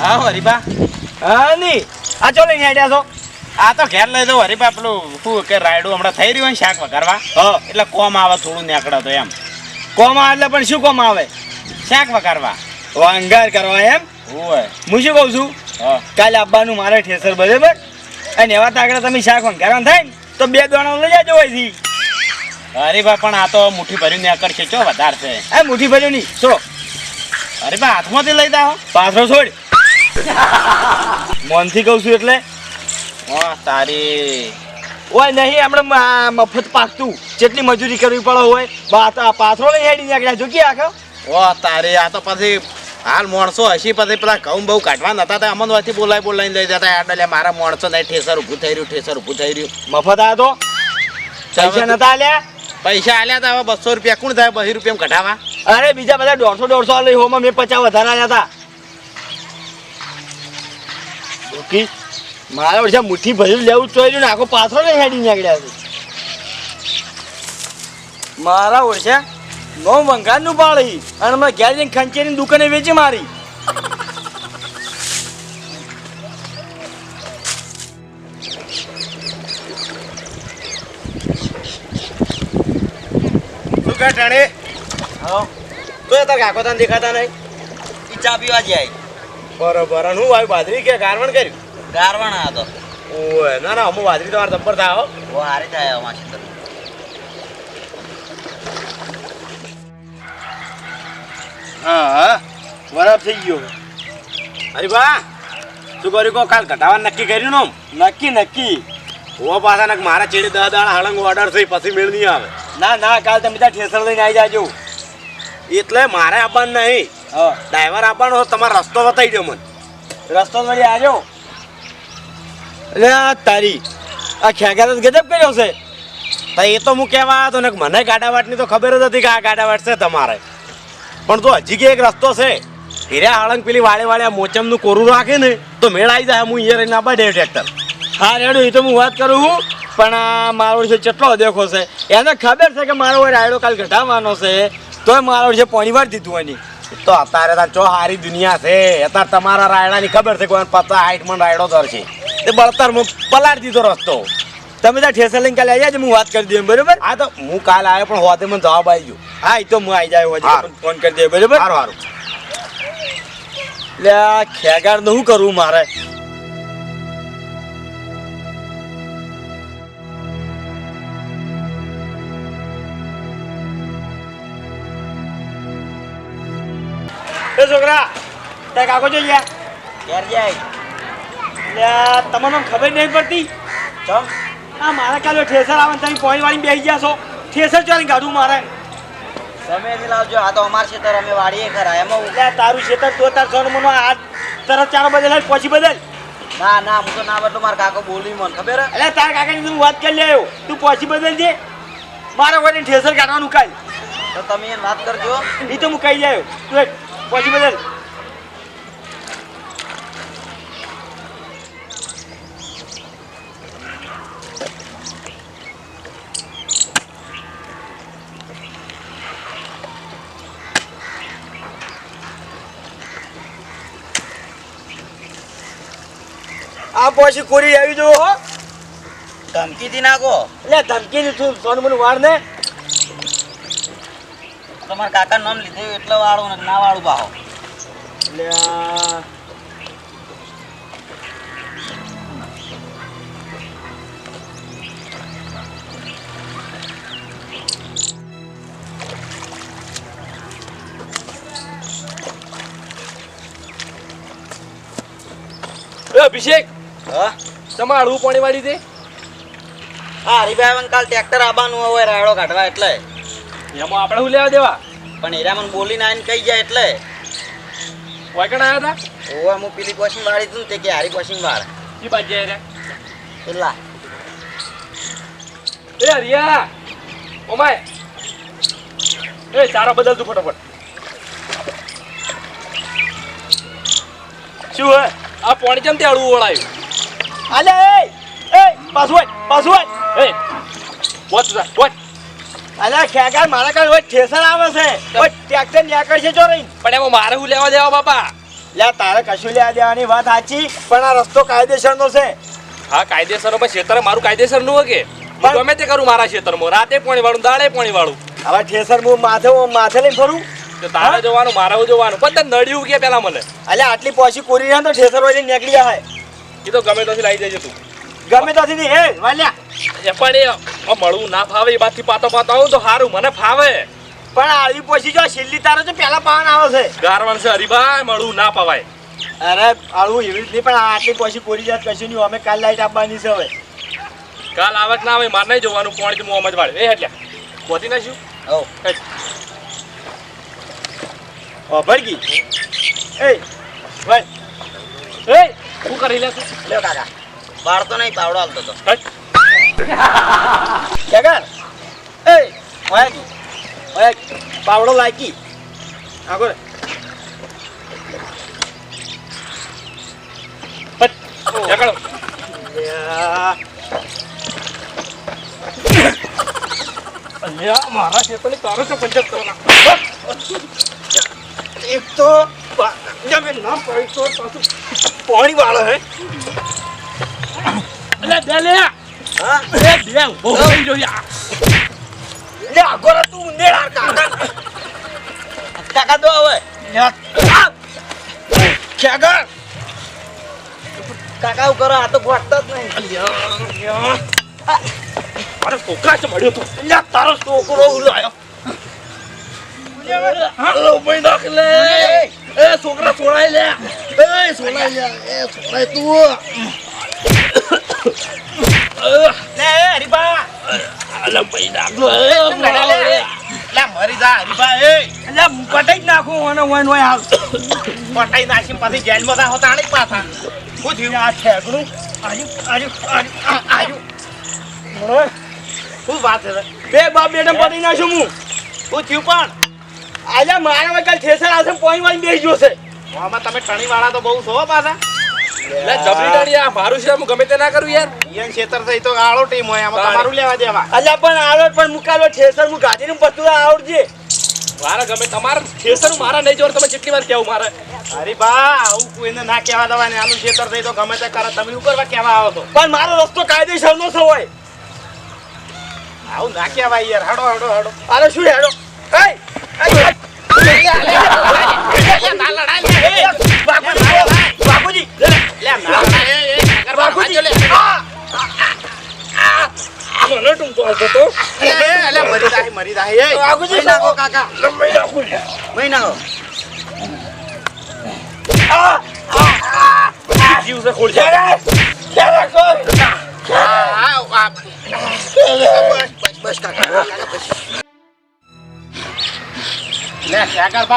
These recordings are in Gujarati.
હા હરીબા. હા ની. આ ચો લઈને આડ્યા છો? આ તો ઘેર લઈ દો હરીબા પેલું શું કે રાયડું હમણાં થઈ રહ્યું હોય શાક વઘારવા? એટલે કોમ આવે થોડું નીકળે તો એમ. કોમ આવે એટલે પણ શું કોમ આવે? શાક વઘારવા. વાંગાર કરવા એમ? હોય. હું શું કહું છું? કાલે આવવાનું મારે ઠેસર બરાબર? અને એવા તાકડે તમે શાક વંગારણ થાય ને તો બે દાણા લઈ જાજો અરે હરીબા પણ આ તો મુઠ્ઠી ભરીને નીકળશે ચો વધારશે આ મુઠ્ઠી ભર્યું નહીં છોડો. હરીબા હાથમાંથી લઈ જાઓ. પાથરો છોડ. મોનથી કહું છું એટલે? વાહ તારી. ઓય નહીં આપણે મફત પાકતું. જેટલી મજૂરી કરવી પડે હોય બા પાથરો લઈ હેડી નીકળ્યા. જો કે આખો. ઓ તારી આ તો પછી હાલ માણસો હસી પછી પેલા ઘઉં બહુ કાઢવા નતા હતા. અમનવાથી બોલાય બોલાઈ બોલાઈને લઈ જતા. આડલે મારા માણસો નહીં ઠેસર ઊભું થઈ રહ્યું ઠેસર ઊભું થઈ રહ્યું. મફત આ તો? પૈસા નતા આલ્યા? પૈસા આલ્યા હતા હવે બસો રૂપિયા કોણ થાય? બહી રૂપિયા કઢાવા? અરે બીજા બધા દોઢસો દોઢસો લઈ હોમાં મેં પચાસ વધારે આલ્યા હતા ઓકે? મારા વર્ષે મુઠ્ઠી ભરી લેવું ચોર્યું ને આખો પાથરો ને હેડી નીકળ્યા છે. મારા વર્ષે નો વંગારનું પાળી અને મેં ઘેર જઈને ખંચેરી દુકાને વેચી મારી. શું કહે ટાણે હા. તો તાર કાકો તને દેખાતા નહીં? ચા પીવા જાય. બરોબર. અને હું ભાઈ બાજરી કે ગારવણ કર્યું? ગારવણ આ તો. ઓય ના ના અમુક બાજરી તમારે જબ્બર થાય હો. ઓ હારે થાય અમાર ક્ષેત્ર હા બરાબર થઈ ગયો. અરે બા શું કર્યું કહો? કાલ ઘટાવાનું નક્કી કર્યું ને નક્કી નક્કી. હું પાછા મારા ચેડે દસ દાડા હળંગ ઓર્ડર થઈ પછી મેળ નહીં આવે. ના ના કાલ તમે ત્યાં ઠેસર લઈને આવી જાજો. એટલે મારે આપવાનું નહીં. ડ્રાઈવર આપવાનો તમારો રસ્તો બતાવી દો મને. રસ્તો વળી આજો. એટલે આ તારી આ ખેગાર ગજબ કર્યો છે. તો એ તો હું કહેવા હતો ને મને ગાડાવાટની તો ખબર જ હતી કે આ ગાડાવાટ છે તમારે. પણ તો હજી કે એક રસ્તો છે હીરા હળંગ પેલી વાળે વાળે આ મોચમનું કોરું રાખે ને તો મેળ આવી જાય હું અહીંયા રહીને આપા ડે ટ્રેક્ટર. હા રેડું એ તો હું વાત કરું છું પણ આ મારો છે ચટલો દેખો છે એને ખબર છે કે મારો રાયડો કાલ ઘટાડવાનો છે તોય મારો છે પોણી વાર દીધું એની. તો અત્યારે તાર ચો હારી દુનિયા છે. અત્યારે તમારા રાયડાની ખબર છે કોઈ પચાસ હાઈટમાં રાયડો દર છે. તે બળતર હું પલાળી દીધો રસ્તો. તમે ત્યાં ઠેસર લઈને કાલે આવી જાય હું વાત કરી દઉં બરોબર? આ તો હું કાલ આવ્યો પણ હોતે મને જવાબ આવી ગયો. હા એ તો હું આવી જાય હોય ફોન કરી દે બરોબર? સારું સારું એટલે આ નું શું કરવું મારે? એ છોકરા. તે કાકો જો યાર ઘેર જાય. તમને ખબર નહીં પડતી. ચમ. આ મારા કાલે ઠેસર આવે ને તમે પોઈન્ટ વાળી બેસી ગયા છો. ઠેસર ચાલી કાઢું મારે. તમે લાવજો આ તો અમાર ક્ષેત્ર અમે વાળીએ ખરા એમાં એટલે તારું ખેતર તો તાર સોનું મનો આ તરત ચારો બદલ પછી બદલ. ના ના હું તો ના બદલું મારા કાકો બોલી મને ખબર? એટલે તારા કાકાની તું વાત કરી લેવો તું પછી બદલ દે. મારે કોઈને ઠેસર કાઢવાનું કાલ તો તમે વાત કરજો. એ તો હું કહી જાય તું પછી બદલ આ પછી કોરી આવી જો હો. ધમકીથી નાખો. એટલે ધમકી દીધું સોનમુન સોનું મને ને. તમારા કાકા નામ લીધે એટલે વાળું ને ના વાળું ભાવ એટલે અભિષેક હા? તમારે હળવું પાણી વાળી દે હા હરિભાઈ કાલ ટ્રેક્ટર આવવાનું હોય રાયડો કાઢવા એટલે. એમાં આપણે શું લેવા દેવા? પણ હીરા મને બોલીને આવીને કહી જાય એટલે. વાયકણ આવ્યા હતા ઓવા હું પેલી કોશિંગ વાળી તું તે કે હારી કોશિંગ વાળ. કી બાજુ જાય પેલા એ હરિયા ઓમાય. એ ચારો બદલ તું ફટાફટ. શું હે? આ પોણી કેમ ત્યાં હળવું ઓળાયું અલે એ એ પાછું હોય પાછું હોય એ વોચ વોચ. અલે ખેગાર મારા કાલ હોય ઠેસર આવે છે. ઓય ટ્રેક્ટર ન્યાકળ છે જો રહી. પણ એમાં મારે હું લેવા દેવા બાપા? લે તારે કશું લેવા દેવાની વાત સાચી પણ આ રસ્તો કાયદેસરનો છે. હા કાયદેસરમાં ક્ષેત્ર મારું કાયદેસરનું કે પણ- ગમે તે કરું મારા ક્ષેત્રમાં. રાતે પાણી વાળું દાડે પાણી વાળું. હવે ઠેસર હું માથે માથે લઈને ફરું? તો તારે જોવાનું મારે જોવાનું. પણ તને નડ્યું કે પેલા મને. અલ્યા આટલી પોસી કોરી રહ્યા તો ઠેસર વળી નીકળી જાય. એ તો ગમે ત્યાંથી દેજે તું. ગમે ત્યાંથી નહીં. હે વાલ્યા. પણ એ મળવું ના ફાવે એ બાદથી પાતો પાતો આવું તો સારું મને ફાવે. પણ આવી પછી જો છેલ્લી તારે તો પેલા પાવન આવે છે. ગારવાણ છે હરીભાઈ મળવું ના પાવાય અરે આવું એવી જ નહીં પણ આટલી પછી કોરી જાત કશું નહીં અમે કાલ લાઈટ આપવાની છે હવે. કાલ આવે ના આવે મારે નહીં જોવાનું પાણી તો મોં જ વાળે. એ એટલે ખોતી નાખ્યું હો. ભરગી એ ભાઈ. એ શું કરી લે લે કાકા. બાર તો નહીં પાવડો હાલતો તો. કેગર એ ઓયા ગઈ ઓયા. પાવડો લાગી આગળ. નીકળો. લ્યા. અલ્યા, મારા ક્ષેત્રની તારો તો પંચાયત કરવાના એક તો જમે ના પડી તો પાણી વાળો હે અલ્યા, બે લે હા બે બે ઊભો થઈ રહ્યો યાર. લે આગળ તું ઉંદેડા કાકા કાકા દો હવે. કેગર કાકા એવું કરો આ તો ગોઠતો જ નહીં. મારે છોકરા છે મળ્યો તો લ્યા, તારો છોકરો ઉલાયો હાલો ભાઈ નાખ લે એ છોકરા છોડાય લે એ સોલાઈ લ્યા એ સોલાઈ તું લે એ હરીબા હાલો ભાઈ નાખ લે લે મરી જા હરીભા એ એટલે પટાઈ જ નાખું અને વન વય હાલ પટાઈ નાખી પછી જેલમાં જા હોતા આણી પાછા શું થયું આ ઠેકડું આજુ આજુ આજુ ઓય, શું વાત છે બે બાપ બેટા પડી નાખ્યું હું શું થયું પણ આજે મારા વગર ઠેસર આવશે પોઈ વાળી બેસી ગયો છે આમાં તમે ટણી વાળા તો બહુ છો પાછા લે જબરી ડાળી આ મારું છે હું ગમે તે ના કરું યાર. ઈયન ખેતર છે તો આળો ટીમ હોય આમાં તમારું લેવા દેવા. અલ્યા પણ આવડે પણ મુકાલો ઠેસર હું ગાડીનું પતું આવડજે. મારા ગમે તમારા ખેતર મારા નહીં જોર તમે જેટલી વાર મારે. આવું કોઈને ના કહેવા આનું થઈ તો ગમે તે કરે તમે શું કરવા કહેવા આવો છો પણ મારો રસ્તો કાયદેસરનો છે હોય આવું ના કહેવાય યાર હડો હડો હડો. અરે શું હેડો? એય, એય,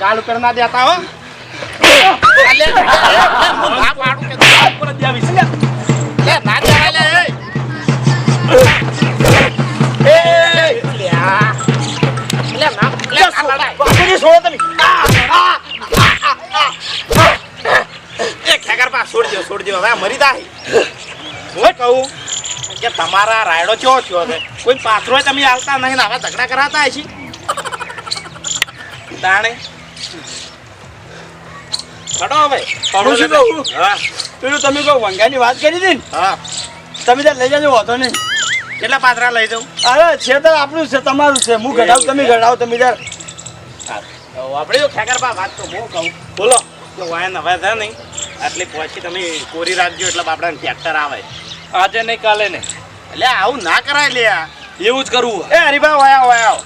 ગાલ ઉપર ના દેતા હો. હું ના પાડું કે ગાલ ઉપર જ દેવીશ, લે. લે, ના દેવાય, લે, એ. એ, લે, લે, ના, લે, ના બાપુજી છોડો તમે? એ ખેગર બા છોડજો છોડજો હવે મરી જાય. હું કહું કે તમારા રાયડો ચો થયો છે? કોઈ પાથરો તમે આવતા નહીં ને આવા ઝઘડા કરાતા હશે તાણે. હડો હવે. હું હા. પેલું તમે કહો વંગાની વાત કરી હતી ને? હા. તમે ત્યાં લઈ જજો વાંધો નહીં. કેટલા પાત્રા લઈ જાઉં? અરે છે તો આપણું છે તમારું છે. હું ઘડાવું તમે ઘડાવો તમે ત્યાં. આપણે જો ખેકર બા વાત તો હું કહું. બોલો. તો વાય હવે છે નહીં. આટલી પહોંચી તમે કોરી રાખજો એટલે આપણાને ટ્રેક્ટર આવે. આજે નહીં કાલે નહીં. એટલે આવું ના કરાય લે. એવું જ કરવું એ હરીભા વાયા વાયા.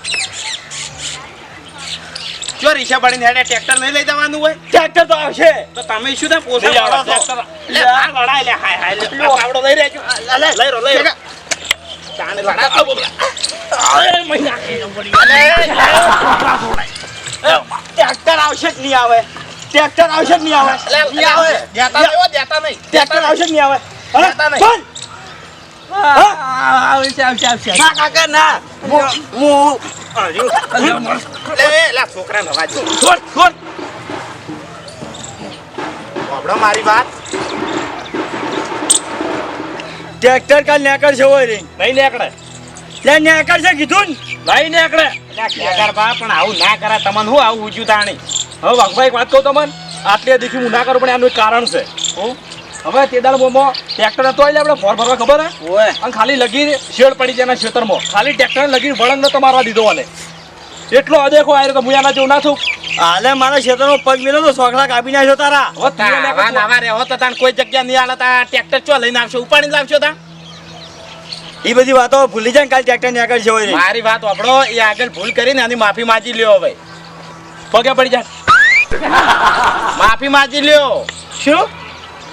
જો રીક્ષા પાડીને હેડે ટ્રેક્ટર નહીં લઈ જવાનું હોય ટ્રેક્ટર તો આવશે તો તમે શું થાય નહીં આવે લડો છો? ટ્રેક્ટર. લે, આ લડાય લે, હાય, હાય, લે, આવડો લઈ રહેજો. લઈ રો, લઈ રો. ચાને લડા. અરે, મહિના. ટ્રેક્ટર આવશે જ નહીં આવે ટ્રેક્ટર આવશે જ નહીં આવે લે, લે, આવે. દેતા નહીં દેતા નહીં. ટ્રેક્ટર આવશે જ નહીં આવે દેતા નહીં. બંધ! ના કાકા ના હું- હું લે, લે. છોડ, છોડ. મારી વાત. ટ્રેક્ટર કાલ નેકળશે હોય રે. નેકડે લે ત્યાં છે કીધું ને. નહીં નીકળે. લે, બા, પણ આવું ના કરે તમને હું આવું ઉજ્યું તાણી. હવે વાઘભાઈ વાત કહું તમને આટલી દીખી હું ના કરું પણ એનું કારણ છે. હું? હવે તે દાડ મોમો ટ્રેક્ટર હતો એટલે આપણે ફોર ભરવા ખબર હે? ઓય. અને ખાલી લગી શેડ પડી જાય એના ખેતરમાં. ખાલી ટ્રેક્ટર લગી વળંગ નતો મારવા દીધો અને. એટલો અદેખો આયરો તો હું એના જેવું ના છું આલે મારા ખેતરનો પગ મેલો તો સોખલા કાપી નાખ્યો તારા. ઓ તારા નાવા રહેવો તો તાન કોઈ જગ્યા નહીં આલે તા ટ્રેક્ટર ચો લઈને આવશો ઉપાડીને લાવશો તા એ બધી વાતો ભૂલી જાય ને કાલ ટ્રેક્ટર ને આગળ હોય મારી વાત આપણો એ આગળ ભૂલ કરીને આની માફી માંગી લ્યો હવે. પગે પડી જા. માફી માંગી લ્યો. શું?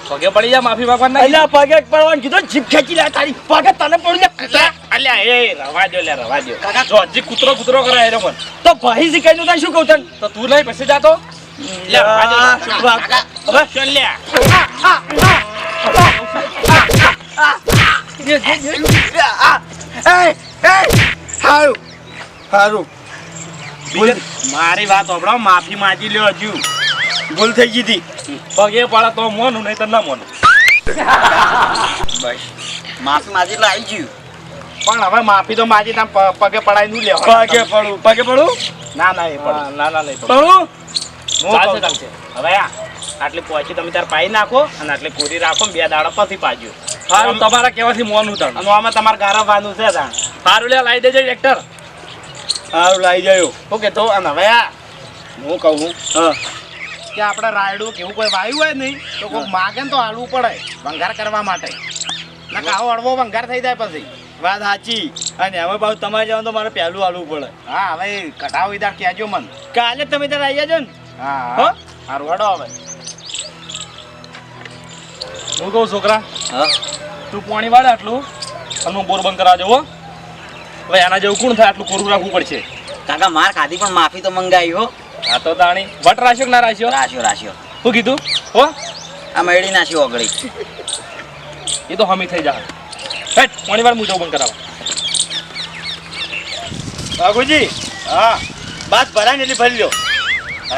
પગે પડી જા માફી માંગવા અલ્યા પગે પડવાનું કીધું જીભ ખેંચી લે તારી. પગે તને પડી જા અલ્યા એ રવા દો લે રવા દો કાકા જો હજી કૂતરો કૂતરો કરે એનો પણ તો ભાઈ શીખાયનું શું કહું તને? તો તું લઈ પછી જાતો લે રવા દો વાહ. હવે? ચલ લે. મારી વાત વાપરો માફી માગી લ્યો હજુ. ભૂલ થઈ ગઈ હતી. પગે પડે તો મોનું નહીં તો ના મોનું. માફી માજી એટલે ગયું. પણ હવે માફી તો માજી તા પગે પડાયનું લેવા પગે પડું. પગે પડું? ના ના એ પડું. ના ના લઈ પડું. હું ચાલશે, કહું ચાલશે. હવે આ આટલી પહોંચી તમે તાર પાઈ નાખો અને આટલી કોરી રાખો ને બે દાડા પછી પાજો. સારું તમારા કહેવાથી મોનું તાણ અને આમાં તમારે ગારાવાનું છે તાણ. સારું લે લાવી દેજો ટ્રેક્ટર. સારું લાવી જાયો. ઓકે તો અને હવે આ હું કહું હા. કે આપણે રાયડું કે એવું કોઈ વાયુ હોય નહીં તો કોઈ માગે ને તો હાલવું પડે ભંગાર કરવા માટે. ના કાવો આવો અડવો ભંગાર થઈ જાય પછી. વાત સાચી. અને હવે પાછું તમારે જવાનું તો મારે પહેલું હાલવું પડે. હા હવે કટાવ વિદાર કહેજો મન. કાલે તમે ત્યારે આવી જાજો ને? હા હો? હડો હવે. હું કહું છોકરા? હા. તું પાણી વાળે આટલું? અને હું બોર બંધ કરાવજો હો. હવે એના જેવું કોણ થાય? આટલું કોરું રાખવું પડશે. કાકા માર ખાધી પણ માફી તો મંગાવી હો. આ તો દાણી. વટ રાખ્યો કે ના રાખ્યો? રાશ્યો રાશ્યો શું કીધું? હો? આ મેળી નાખ્યો ઓગળી. એ તો હમી થઈ જાય હેટ પાણી વાળ હું બંધ કરાવો. બાગુજી હા બાત ભરાય ને એટલી ભરી લો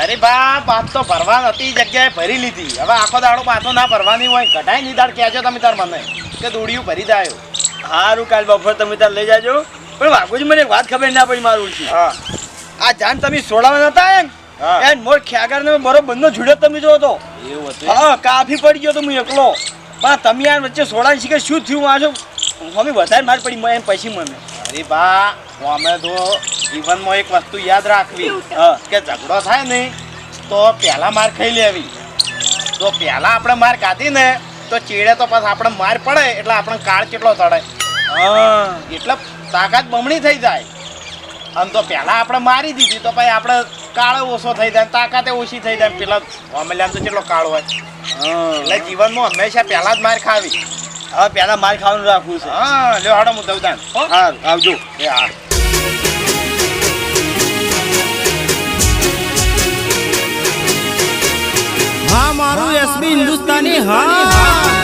અરે બા આ તો ભરવા હતી જગ્યાએ ભરી લીધી. હવે આખો દાડો પાછો ના ભરવાની હોય કઢાઈ ની દાડ કહેજો તમે તાર મને કે દોડિયું ભરી દાયો સારું કાલ બપોર તમે તાર લઈ જાજો. પણ બાગુજી મને વાત ખબર ના પડી મારું છે હા. આ જાન તમે સોડાવા નતા એમ. ને મોર ખ્યાગર ને મારો બંને જોડે તમે જો હતું હા કાફી પડી ગયો તો હું એકલો. પણ તમે યાર વચ્ચે સોડા શીખે શું થયું? આ છો મમ્મી વધારે માર પડી મને એમ પછી મને. અરે બા અમે તો જીવનમાં એક વસ્તુ યાદ રાખવી. કે ઝઘડો થાય ને તો પહેલા માર ખાઈ લેવી. તો પહેલા આપણે માર કાઢી ને તો ચીડે તો પછી આપણે માર પડે એટલે આપણે કાળ કેટલો ચડે હા. એટલે તાકાત બમણી થઈ જાય. આમ તો પહેલા આપણે મારી દીધી તો પછી આપણે કાળો ઓછો થઈ જાય તાકાતે ઓછી થઈ જાય પેલા અમલ્યામ તો કેટલો કાળો હોય. હા. એટલે જીવનમાં હંમેશા પહેલા જ માર ખાવી. હવે પહેલા માર ખાવાનું રાખવું છે. હા લ્યો હાડો હું દઉં તાન હા આવજો. એ હા. હા મારું એસબી હિન્દુસ્તાની હા.